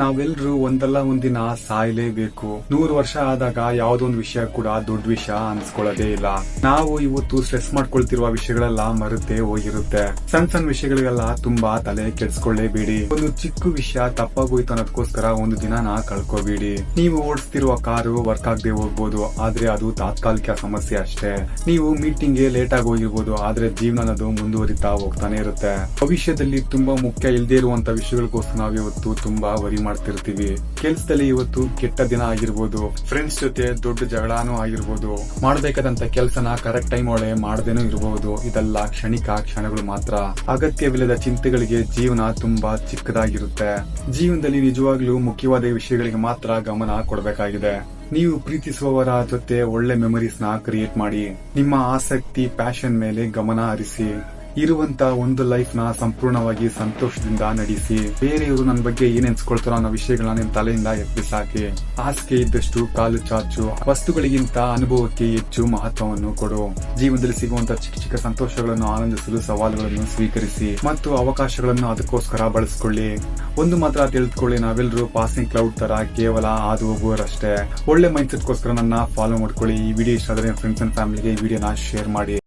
ನಾವೆಲ್ಲರೂ ಒಂದಲ್ಲ ಒಂದಿನ ಸಾಯಲೇಬೇಕು. ನೂರು ವರ್ಷ ಆದಾಗ ಯಾವ್ದೊಂದು ವಿಷಯ ಕೂಡ ದೊಡ್ಡ ವಿಷಯ ಅನ್ಸ್ಕೊಳ್ಳೋದೇ ಇಲ್ಲ. ನಾವು ಇವತ್ತು ಸ್ಟ್ರೆಸ್ ಮಾಡ್ಕೊಳ್ತಿರುವ ವಿಷಯಗಳೆಲ್ಲ ಮರುತ್ತೆ ಹೋಗಿರುತ್ತೆ. ಸಣ್ಣ ಸಣ್ಣ ವಿಷಯಗಳಿಗೆಲ್ಲ ತುಂಬಾ ತಲೆ ಕೆಡ್ಸ್ಕೊಳ್ಳೇಬೇಡಿ. ಒಂದು ಚಿಕ್ಕ ವಿಷಯ ತಪ್ಪಾಗೋಯ್ತು ಅನ್ನೋದಕ್ಕೋಸ್ಕರ ಒಂದು ದಿನ ನಾ ಕಳ್ಕೋಬೇಡಿ. ನೀವು ಓಡಿಸ್ತಿರುವ ಕಾರು ವರ್ಕ್ ಆಗದೆ ಹೋಗ್ಬೋದು, ಆದ್ರೆ ಅದು ತಾತ್ಕಾಲಿಕ ಸಮಸ್ಯೆ ಅಷ್ಟೇ. ನೀವು ಮೀಟಿಂಗ್ಗೆ ಲೇಟ್ ಆಗಿ ಹೋಗಿರ್ಬೋದು, ಆದ್ರೆ ಜೀವನ ಅನ್ನೋದು ಮುಂದುವರಿತಾ ಹೋಗ್ತಾನೆ ಇರುತ್ತೆ. ಭವಿಷ್ಯದಲ್ಲಿ ತುಂಬಾ ಮುಖ್ಯ ಇಲ್ದೇ ಇರುವಂತ ವಿಷಯಗಳಿಗೋಸ್ಕರ ನಾವ್ ಇವತ್ತು ತುಂಬಾ ವರಿ ಮಾಡ್ತಿರ್ತೀವಿ. ಕೆಲ್ಸದಲ್ಲಿ ಇವತ್ತು ಕೆಟ್ಟ ದಿನ ಆಗಿರ್ಬೋದು ಫ್ರೆಂಡ್ಸ್ ಜೊತೆ ದೊಡ್ಡ ಜಗಳಾನು ಆಗಿರ್ಬೋದು, ಮಾಡ್ಬೇಕಾದಂತ ಕೆಲ್ಸನ ಕರೆಕ್ಟ್ ಟೈಮ್ ಒಳಗೆ ಮಾಡದೇನೂ ಇರಬಹುದು ಇದೆಲ್ಲ ಕ್ಷಣಿಕ ಕ್ಷಣಗಳು ಮಾತ್ರ. ಅಗತ್ಯವಿಲ್ಲದ ಚಿಂತೆಗಳಿಗೆ ಜೀವನ ತುಂಬಾ ಚಿಕ್ಕದಾಗಿರುತ್ತೆ. ಜೀವನದಲ್ಲಿ ನಿಜವಾಗ್ಲೂ ಮುಖ್ಯವಾದ ವಿಷಯಗಳಿಗೆ ಮಾತ್ರ ಗಮನ ಕೊಡಬೇಕಾಗಿದೆ. ನೀವು ಪ್ರೀತಿಸುವವರ ಜೊತೆ ಒಳ್ಳೆ ಮೆಮೊರೀಸ್ನ ಕ್ರಿಯೇಟ್ ಮಾಡಿ, ನಿಮ್ಮ ಆಸಕ್ತಿ ಪ್ಯಾಷನ್ ಮೇಲೆ ಗಮನ ಹರಿಸಿ ಇರುವಂತ ಒಂದು ಲೈಫ್ನ ಸಂಪೂರ್ಣವಾಗಿ ಸಂತೋಷದಿಂದ ನಡೆಸಿ, ಬೇರೆಯವರು ನನ್ನ ಬಗ್ಗೆ ಏನ್ ಅನ್ನೋ ವಿಷಯಗಳನ್ನ ನಿಮ್ ತಲೆಯಿಂದ ಎಪ್ಪಿಸಾಕಿ ಹಾಸಿಗೆ ಇದ್ದಷ್ಟು ಕಾಲು ಚಾಚು, ವಸ್ತುಗಳಿಗಿಂತ ಅನುಭವಕ್ಕೆ ಹೆಚ್ಚು ಮಹತ್ವವನ್ನು ಕೊಡು. ಜೀವನದಲ್ಲಿ ಸಿಗುವಂತ ಚಿಕ್ಕ ಚಿಕ್ಕ ಸಂತೋಷಗಳನ್ನು ಆನಂದಿಸಲು ಸವಾಲುಗಳನ್ನು ಸ್ವೀಕರಿಸಿ, ಮತ್ತು ಅವಕಾಶಗಳನ್ನು ಅದಕ್ಕೋಸ್ಕರ ಬಳಸಿಕೊಳ್ಳಿ. ಒಂದು ಮಾತ್ರ ತಿಳಿದುಕೊಳ್ಳಿ ನಾವೆಲ್ಲರೂ ಪಾಸಿಂಗ್ ಕ್ಲೌಡ್ ತರ ಕೇವಲ ಹಾದು ಹೋಗುವರಷ್ಟೇ ಒಳ್ಳೆ ಮೈಂಡ್ ನನ್ನ ಫಾಲೋ ಮಾಡ್ಕೊಳ್ಳಿ. ಈ ವಿಡಿಯೋ ಇಷ್ಟ ಆದ್ರೆ ಫ್ರೆಂಡ್ಸ್ ಅಂಡ್ ಫ್ಯಾಮಿಲಿಗೆ ಈ ವಿಡಿಯೋನ ಶೇರ್ ಮಾಡಿ.